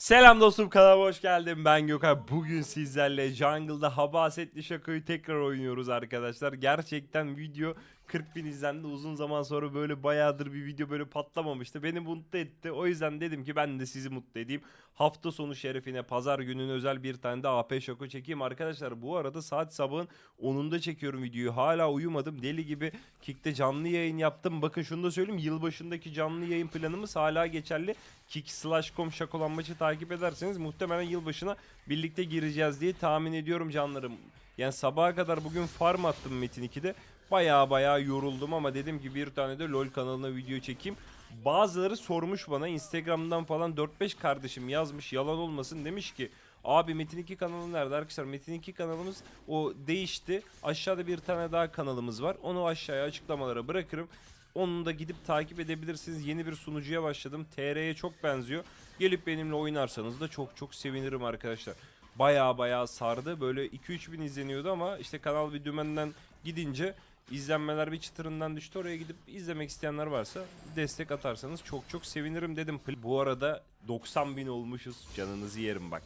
Selam dostum kanalıma hoş geldin. Ben Gökhan. Bugün sizlerle Jungle'da Habasetli Şaka'yı tekrar oynuyoruz arkadaşlar. Gerçekten video 40 bin izlendi. Uzun zaman sonra böyle bayağıdır bir video böyle patlamamıştı. Beni mutlu etti. O yüzden dedim ki ben de sizi mutlu edeyim. Hafta sonu şerefine pazar günün özel bir tane de AP Şako çekeyim. Arkadaşlar bu arada saat sabahın 10'unda çekiyorum videoyu. Hala uyumadım. Deli gibi Kick'te canlı yayın yaptım. Bakın şunu da söyleyeyim. Yılbaşındaki canlı yayın planımız hala geçerli. Kick slash com şakolan maçı takip ederseniz muhtemelen yılbaşına birlikte gireceğiz diye tahmin ediyorum canlarım. Yani sabaha kadar bugün farm attım Metin 2'de. Baya baya yoruldum ama dedim ki bir tane de LoL kanalına video çekeyim. Bazıları sormuş bana Instagram'dan falan 4-5 kardeşim yazmış yalan olmasın demiş ki Abi Metin 2 kanalı nerede arkadaşlar? Metin 2 kanalımız o değişti. Aşağıda bir tane daha kanalımız var. Onu aşağıya açıklamalara bırakırım. Onu da gidip takip edebilirsiniz. Yeni bir sunucuya başladım. TR'ye çok benziyor. Gelip benimle oynarsanız da çok çok sevinirim arkadaşlar. Baya baya sardı. Böyle 2-3 bin izleniyordu ama işte kanal bir dümenden gidince izlenmeler bir çıtırından düştü. Oraya gidip izlemek isteyenler varsa destek atarsanız çok çok sevinirim dedim. Bu arada 90 bin olmuşuz. Canınızı yerim bak.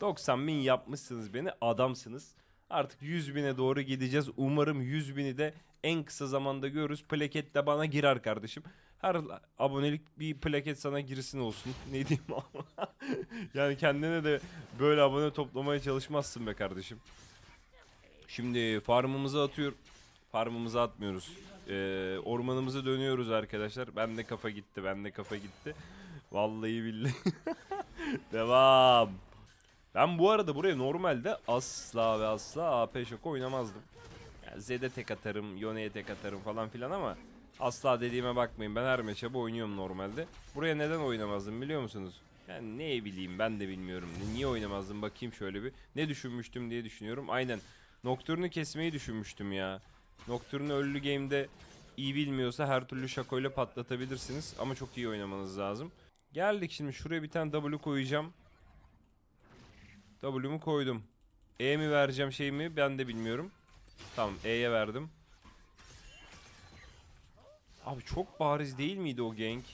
90 bin yapmışsınız beni adamsınız. Artık 100 bine doğru gideceğiz. Umarım 100 bini de en kısa zamanda görürüz. Plaket de bana girer kardeşim. Her abonelik bir plaket sana girsin olsun. Ne diyeyim ama. yani kendine de böyle abone toplamaya çalışmazsın be kardeşim. Şimdi farmımızı atıyor. Farmımızı atmıyoruz. Ee, ormanımıza dönüyoruz arkadaşlar. Ben de kafa gitti. Ben de kafa gitti. Vallahi billahi. Devam. Ben bu arada buraya normalde asla ve asla AP Şoko oynamazdım. Yani Zed'e tek atarım, Yone'ye tek atarım falan filan ama asla dediğime bakmayın. Ben her matchup'ı oynuyorum normalde. Buraya neden oynamazdım biliyor musunuz? Yani ne bileyim ben de bilmiyorum. Niye oynamazdım bakayım şöyle bir. Ne düşünmüştüm diye düşünüyorum. Aynen. Nocturne'u kesmeyi düşünmüştüm ya. Nocturne ölü game'de iyi bilmiyorsa her türlü şakoyla patlatabilirsiniz. Ama çok iyi oynamanız lazım. Geldik şimdi şuraya bir tane W koyacağım. W'mu koydum. E mi vereceğim şey mi ben de bilmiyorum. Tamam E'ye verdim. Abi çok bariz değil miydi o gank?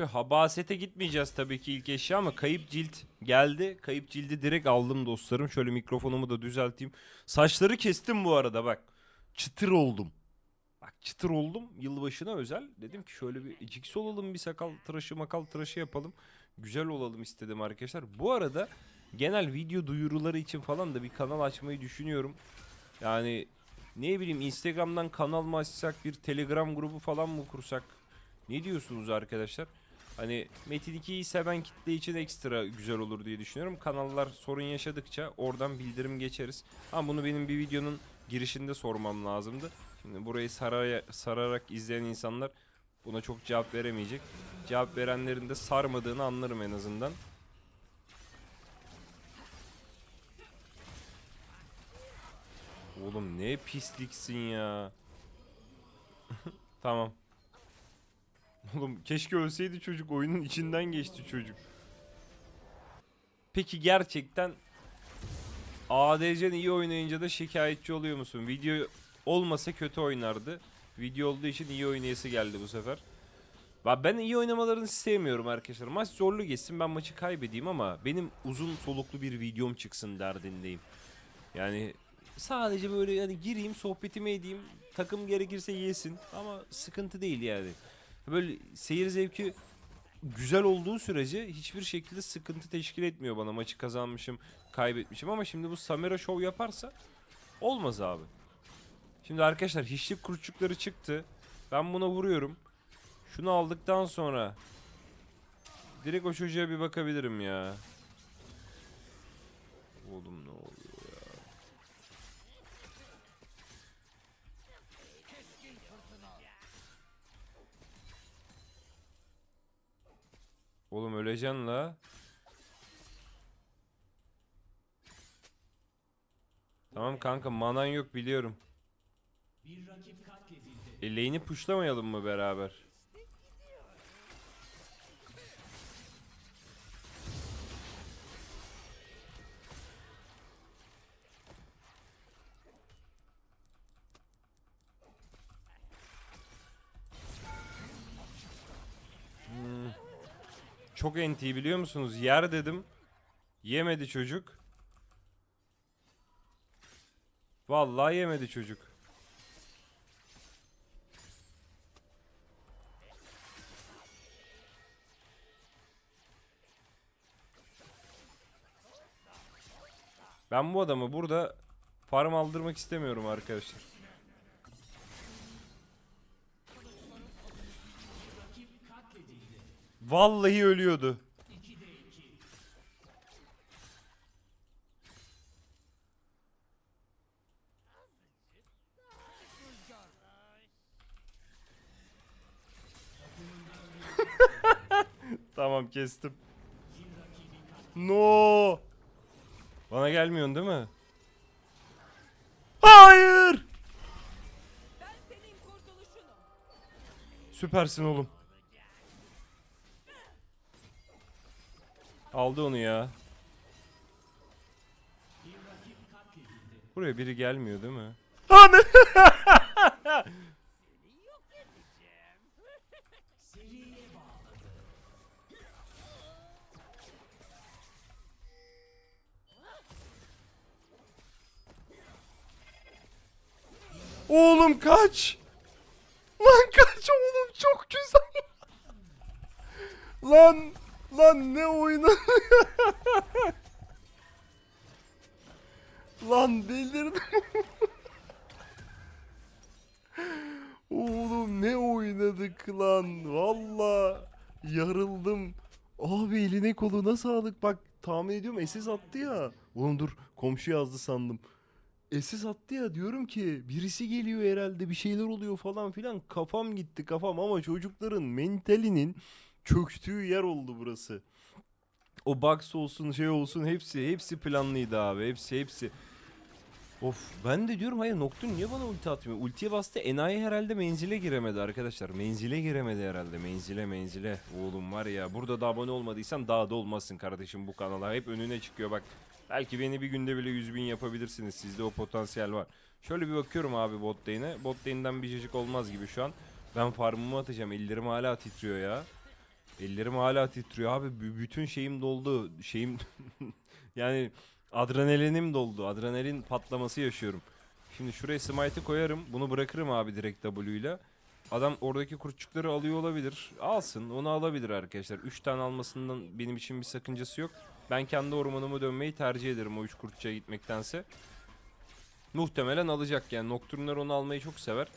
Şu habasete gitmeyeceğiz tabii ki ilk eşya ama kayıp cilt geldi. Kayıp cildi direkt aldım dostlarım. Şöyle mikrofonumu da düzelteyim. Saçları kestim bu arada bak. Çıtır oldum. Bak çıtır oldum. Yılbaşına özel. Dedim ki şöyle bir cix olalım bir sakal tıraşı makal tıraşı yapalım. Güzel olalım istedim arkadaşlar. Bu arada genel video duyuruları için falan da bir kanal açmayı düşünüyorum. Yani ne bileyim Instagram'dan kanal mı açsak bir Telegram grubu falan mı kursak? Ne diyorsunuz arkadaşlar? Hani Metin 2'yi seven kitle için ekstra güzel olur diye düşünüyorum. Kanallar sorun yaşadıkça oradan bildirim geçeriz. Ama bunu benim bir videonun girişinde sormam lazımdı. Şimdi burayı saraya, sararak izleyen insanlar buna çok cevap veremeyecek. Cevap verenlerin de sarmadığını anlarım en azından. Oğlum ne pisliksin ya. tamam. Oğlum keşke ölseydi çocuk oyunun içinden geçti çocuk. Peki gerçekten ADC'n iyi oynayınca da şikayetçi oluyor musun? Video olmasa kötü oynardı. Video olduğu için iyi oynayası geldi bu sefer. Ben iyi oynamalarını sevmiyorum arkadaşlar. Maç zorlu geçsin ben maçı kaybedeyim ama benim uzun soluklu bir videom çıksın derdindeyim. Yani sadece böyle yani gireyim sohbetimi edeyim takım gerekirse yesin ama sıkıntı değil yani. Böyle seyir zevki güzel olduğu sürece hiçbir şekilde sıkıntı teşkil etmiyor bana maçı kazanmışım kaybetmişim ama şimdi bu Samira Show yaparsa olmaz abi. Şimdi arkadaşlar hiçlik kurtçukları çıktı. Ben buna vuruyorum. Şunu aldıktan sonra direkt o çocuğa bir bakabilirim ya. Oğlum Oğlum öleceksin la. Tamam kanka manan yok biliyorum. E lane'i pushlamayalım mı beraber? Çok enti biliyor musunuz? Yer dedim. Yemedi çocuk. Vallahi yemedi çocuk. Ben bu adamı burada farm aldırmak istemiyorum arkadaşlar. Vallahi ölüyordu. tamam kestim. No. Bana gelmiyorsun değil mi? Hayır. Süpersin oğlum. Aldı onu ya. Buraya biri gelmiyor değil mi? Anne! Oğlum kaç! Lan kaç oğlum çok güzel. lan lan ne oyunu? lan delirdim. oğlum ne oynadık lan. Valla yarıldım. Abi eline koluna sağlık. Bak tahmin ediyorum SS attı ya. Oğlum dur komşu yazdı sandım. SS attı ya diyorum ki birisi geliyor herhalde bir şeyler oluyor falan filan kafam gitti kafam ama çocukların mentalinin çöktüğü yer oldu burası. O box olsun şey olsun hepsi hepsi planlıydı abi hepsi hepsi. Of ben de diyorum hayır Nocturne niye bana ulti atmıyor? Ultiye bastı enayi herhalde menzile giremedi arkadaşlar. Menzile giremedi herhalde menzile menzile. Oğlum var ya burada da abone olmadıysan daha da olmazsın kardeşim bu kanala. Hep önüne çıkıyor bak. Belki beni bir günde bile 100 bin yapabilirsiniz. Sizde o potansiyel var. Şöyle bir bakıyorum abi bot lane'e. Bot lane'den bir cacık olmaz gibi şu an. Ben farmımı atacağım. Ellerim hala titriyor ya. Ellerim hala titriyor abi. B- bütün şeyim doldu. Şeyim yani adrenalinim doldu. Adrenalin patlaması yaşıyorum. Şimdi şuraya smite'ı koyarım. Bunu bırakırım abi direkt W ile. Adam oradaki kurtçukları alıyor olabilir. Alsın. Onu alabilir arkadaşlar. 3 tane almasından benim için bir sakıncası yok. Ben kendi ormanıma dönmeyi tercih ederim o 3 kurtçuya gitmektense. Muhtemelen alacak yani. Nocturne'ler onu almayı çok sever.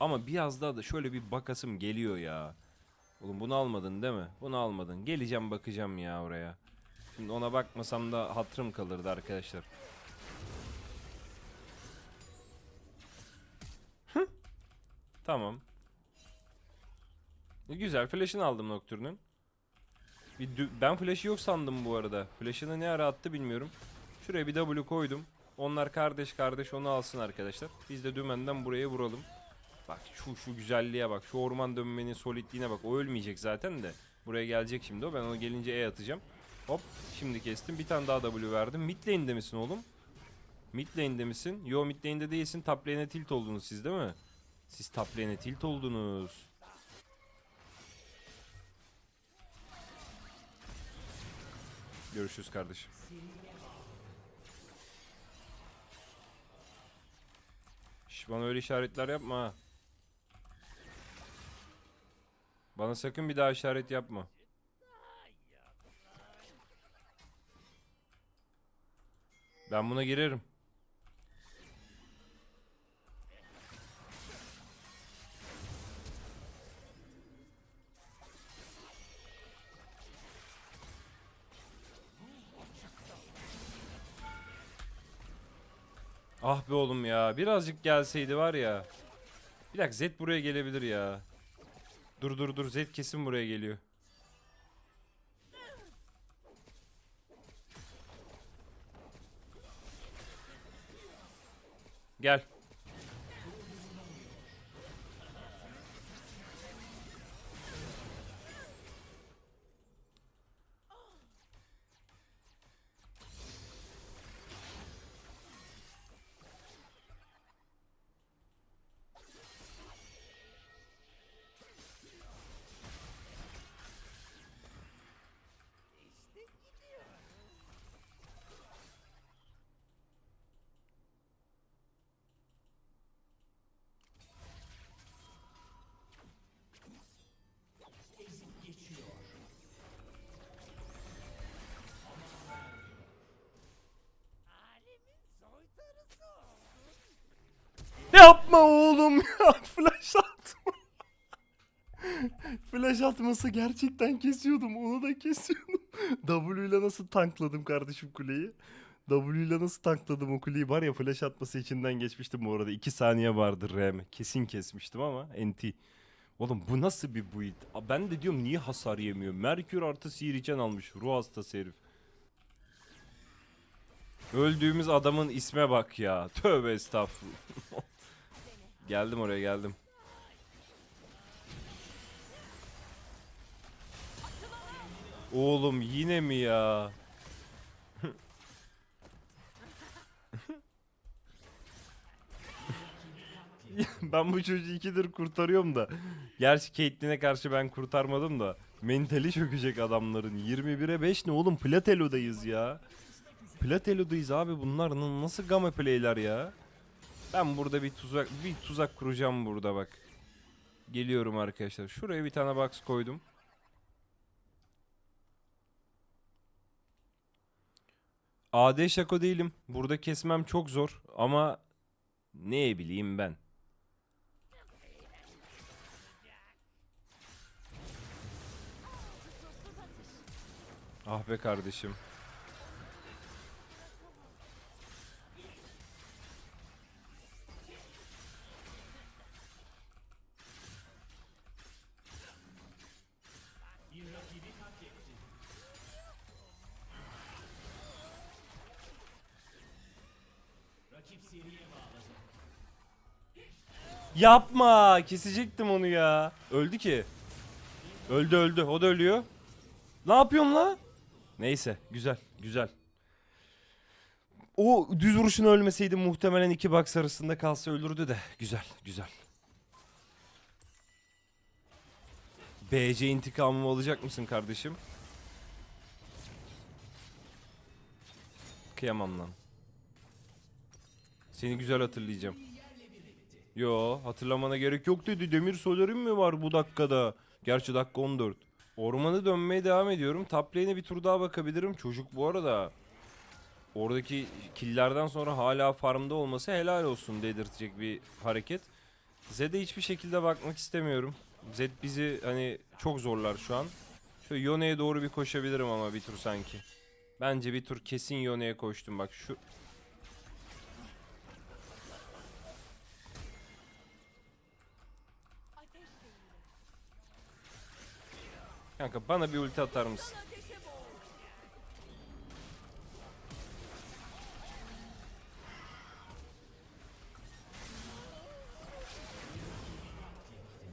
Ama biraz daha da şöyle bir bakasım geliyor ya. Oğlum bunu almadın değil mi? Bunu almadın. Geleceğim bakacağım ya oraya. Şimdi ona bakmasam da hatırım kalırdı arkadaşlar. Tamam. E, Güzel. Flash'ını aldım dü- ben flash'ı yok sandım bu arada. Flash'ını ne ara attı bilmiyorum. Şuraya bir W koydum. Onlar kardeş kardeş onu alsın arkadaşlar. Biz de dümenden buraya vuralım. Bak şu şu güzelliğe bak. Şu orman dönmenin solidliğine bak. O ölmeyecek zaten de. Buraya gelecek şimdi o. Ben onu gelince E atacağım. Hop. Şimdi kestim. Bir tane daha W verdim. Mid lane'de misin oğlum? Mid lane'de misin? Yo mid lane'de değilsin. Top lane'e tilt oldunuz siz değil mi? Siz top lane'e tilt oldunuz. Görüşürüz kardeşim. Şş, bana öyle işaretler yapma ha. Bana sakın bir daha işaret yapma. Ben buna girerim. Ah be oğlum ya. Birazcık gelseydi var ya. Bir dakika Zed buraya gelebilir ya. Dur dur dur Zed kesin buraya geliyor. Yapma oğlum ya. Flash atma. Flash atması gerçekten kesiyordum. Onu da kesiyordum. W ile nasıl tankladım kardeşim kuleyi? W ile nasıl tankladım o kuleyi var ya flash atması içinden geçmiştim bu arada. 2 saniye vardı RM. Kesin kesmiştim ama NT. Oğlum bu nasıl bir build? Ben de diyorum niye hasar yemiyor? Merkür artı sihiricen almış. Ruh hastası herif. Öldüğümüz adamın isme bak ya. Tövbe estağfurullah. geldim oraya geldim. Oğlum yine mi ya? ben bu çocuğu ikidir kurtarıyorum da. Gerçi Caitlyn'e karşı ben kurtarmadım da. Mentali çökecek adamların. 21'e 5 ne oğlum? Platelo'dayız ya. Platelo'dayız abi bunlar nasıl game play'ler ya? Ben burada bir tuzak bir tuzak kuracağım burada bak. Geliyorum arkadaşlar. Şuraya bir tane box koydum. AD şako değilim. Burada kesmem çok zor ama ne bileyim ben. Ah be kardeşim. Yapma! Kesecektim onu ya. Öldü ki. Öldü öldü. O da ölüyor. Ne yapıyorsun la? Neyse. Güzel. Güzel. O düz vuruşun ölmeseydi muhtemelen iki box arasında kalsa ölürdü de. Güzel. Güzel. BC intikamımı alacak mısın kardeşim? Kıyamam lan. Seni güzel hatırlayacağım. Yo hatırlamana gerek yok dedi. Demir solarim mi var bu dakikada? Gerçi dakika 14. Ormanı dönmeye devam ediyorum. Top bir tur daha bakabilirim. Çocuk bu arada oradaki killerden sonra hala farmda olması helal olsun dedirtecek bir hareket. Zed'e hiçbir şekilde bakmak istemiyorum. Zed bizi hani çok zorlar şu an. Şöyle Yone'ye doğru bir koşabilirim ama bir tur sanki. Bence bir tur kesin Yone'ye koştum bak şu Kanka bana bir ulti atar mısın?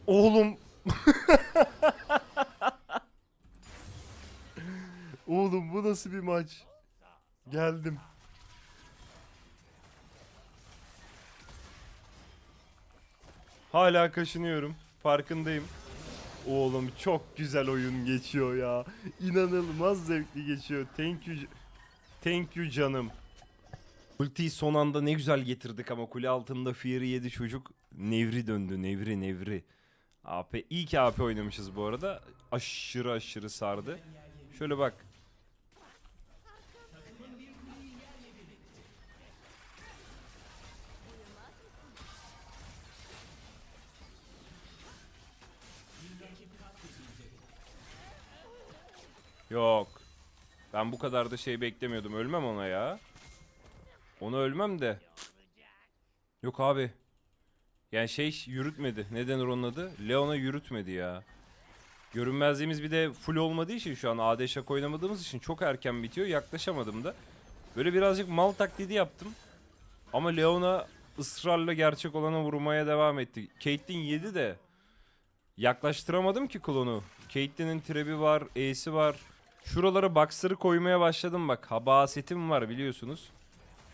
Oğlum. Oğlum bu nasıl bir maç? Geldim. Hala kaşınıyorum. Farkındayım. Oğlum çok güzel oyun geçiyor ya. İnanılmaz zevkli geçiyor. Thank you. Thank you canım. Ultiyi son anda ne güzel getirdik ama kule altında Fear'ı yedi çocuk. Nevri döndü. Nevri nevri. AP iyi ki AP oynamışız bu arada. Aşırı aşırı sardı. Şöyle bak. Yok. Ben bu kadar da şey beklemiyordum. Ölmem ona ya. Ona ölmem de. Yok abi. Yani şey yürütmedi. Ne denir onun adı? Leon'a yürütmedi ya. Görünmezliğimiz bir de full olmadığı için şu an AD şak oynamadığımız için çok erken bitiyor. Yaklaşamadım da. Böyle birazcık mal taklidi yaptım. Ama Leon'a ısrarla gerçek olana vurmaya devam etti. Caitlyn yedi de yaklaştıramadım ki klonu. Caitlyn'in trebi var, E'si var. Şuralara boxer'ı koymaya başladım bak. Habasetim var biliyorsunuz.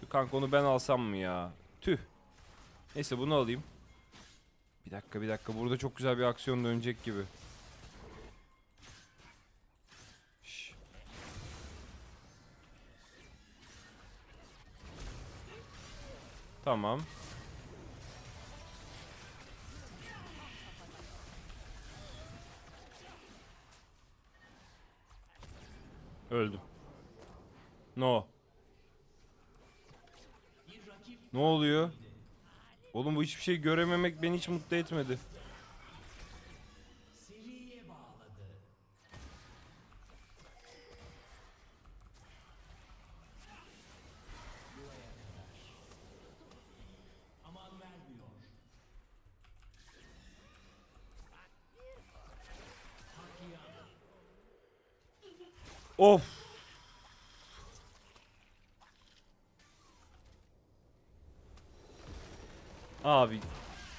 Şu kanka onu ben alsam mı ya? Tüh. Neyse bunu alayım. Bir dakika bir dakika burada çok güzel bir aksiyon dönecek gibi. Tamam. Öldüm. No. Ne oluyor? Oğlum bu hiçbir şey görememek beni hiç mutlu etmedi. Of. Abi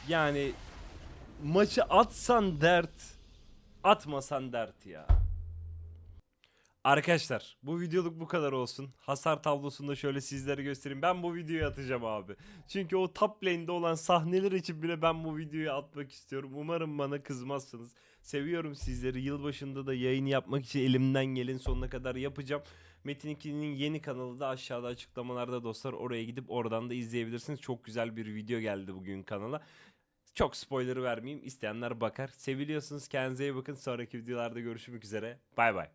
yani maçı atsan dert, atmasan dert ya. Arkadaşlar bu videoluk bu kadar olsun. Hasar tablosunda şöyle sizlere göstereyim. Ben bu videoyu atacağım abi. Çünkü o top lane'de olan sahneler için bile ben bu videoyu atmak istiyorum. Umarım bana kızmazsınız. Seviyorum sizleri. Yılbaşında da yayın yapmak için elimden gelin sonuna kadar yapacağım. Metin 2'nin yeni kanalı da aşağıda açıklamalarda dostlar. Oraya gidip oradan da izleyebilirsiniz. Çok güzel bir video geldi bugün kanala. Çok spoiler vermeyeyim. İsteyenler bakar. Seviliyorsunuz. Kendinize iyi bakın. Sonraki videolarda görüşmek üzere. Bay bay.